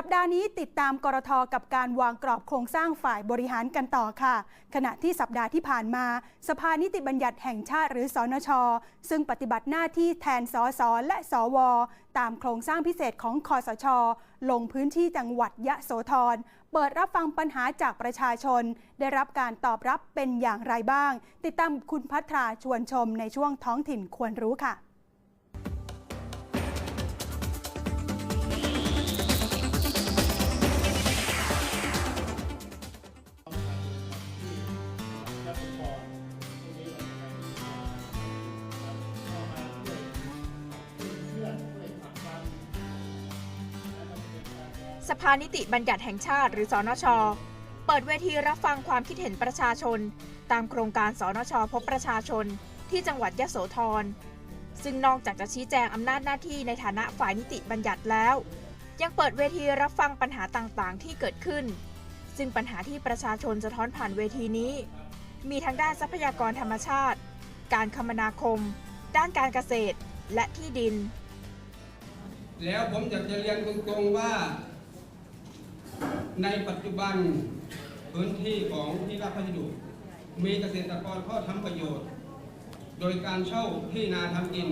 สัปดาห์นี้ติดตามกรทกับการวางกรอบโครงสร้างฝ่ายบริหารกันต่อค่ะ ขณะที่สัปดาห์ที่ผ่านมา สภานิติบัญญัติแห่งชาติหรือสอนช ซึ่งปฏิบัติหน้าที่แทนสสและสว ตามโครงสร้างพิเศษของคอสช ลงพื้นที่จังหวัดยะโสธรเปิดรับฟังปัญหาจากประชาชน ได้รับการตอบรับเป็นอย่างไรบ้าง ติดตามคุณพัทราชวนชมในช่วงท้องถิ่นควรรู้ค่ะ สภานิติบัญญัติแห่งชาติหรือสอนช เปิดเวทีรับฟังความคิดเห็นประชาชน ตามโครงการสอนช พบประชาชน ที่จังหวัดยะโสธร ซึ่งนอกจากจะชี้แจงอำนาจหน้าที่ในฐานะฝ่ายนิติบัญญัติแล้ว ยังเปิดเวทีรับฟังปัญหาต่างๆ ที่เกิดขึ้น ซึ่งปัญหาที่ประชาชนสะท้อนผ่านเวทีนี้ มีทั้งด้านทรัพยากรธรรมชาติ การคมนาคม ด้านการเกษตรและที่ดิน แล้วผมอยากจะเรียนตรงๆว่า ในปัจจุบันพื้นที่ของที่ราชพัสดุ มีเกษตรกรเขาทำประโยชน์ โดยการเช่าที่นาทำกิน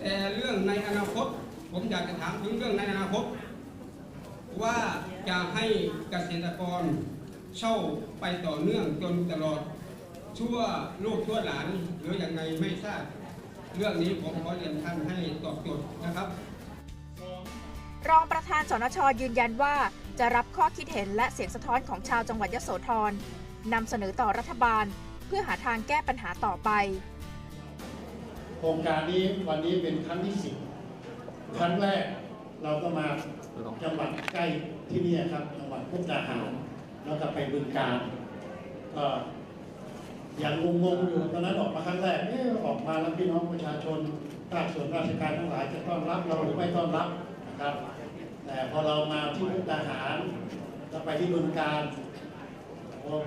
แต่เรื่องในอนาคต ผมอยากจะถามถึงเรื่องในอนาคต ว่าจะให้เกษตรกรเช่าไปต่อเนื่องจนตลอด ชั่วลูกชั่วหลานหรืออย่างไรไม่ทราบ เรื่องนี้ผมขอเรียนท่านให้ตอบโจทย์นะครับ รองประธานสนชยืนยันว่า จะรับข้อคิดเห็นและเสียงสะท้อนของชาวจังหวัดยโสธรนำเสนอต่อรัฐบาล เพื่อหาทางแก้ปัญหาต่อไป โครงการนี้วันนี้เป็นครั้งที่สิบครั้งแรกเราก็มาจังหวัดใกล้ที่นี่ครับจังหวัดพุทธาหาร แล้วก็ไปบึงการก็ยังงงๆอยู่ตอนนั้นออกมาครั้งแรกเอ๊ะออกมาแล้วพี่น้องประชาชนภาคส่วนราชการทั้งหลายจะต้อนรับเราหรือไม่ต้อนรับนะครับ แต่พอเรามาที่พุทธาหารแล้วไปที่บึงการ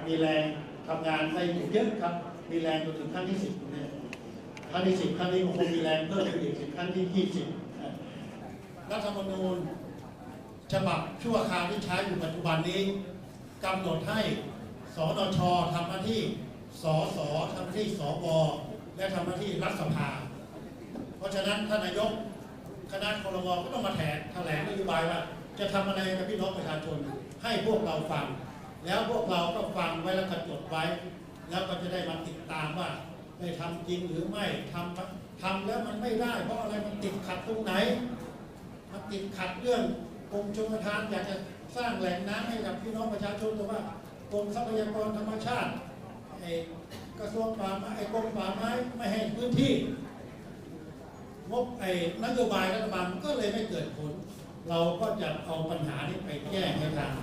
มีแรงทำงานได้เยอะครับ มีแรงจนถึงขั้นที่สิบเนี่ยครั้งที่สิบครั้งนี้คงมีแรงเพิ่มขึ้นอีกสิบครั้งที่ยี่สิบรัฐธรรมนูญฉบับชั่วคราวที่ใช้อยู่ปัจจุบันนี้กำหนดให้สนชทำหน้าที่สสทำหน้าที่สวและทำหน้าที่รัฐสภา เพราะฉะนั้นท่านนายก คณะครมก็ต้องมาแถลงแถลงนโยบายว่า จะทำอะไรกับพี่น้องประชาชน ให้พวกเราฟัง แล้วพวกเราก็ฟังไว้แล้วก็จดไว้ แล้วก็จะได้มาติดตามว่าได้ทำจริงหรือไม่ทำทำแล้วมันไม่ได้ เพราะอะไรมันติดขัดตรงไหนมันติดขัดเรื่องกรมชลประทานอยากจะสร้างแหล่งน้ำให้กับพี่น้องประชาชนแต่ว่ากรมทรัพยากรธรรมชาติไอกระทรวงป่าไม้กรมป่าไม้ไม่ให้พื้นที่ งบไอ้นโยบายรัฐบาลก็เลยไม่เกิดผล เราก็จะเอาปัญหานี้ไปแก้ให้ทาง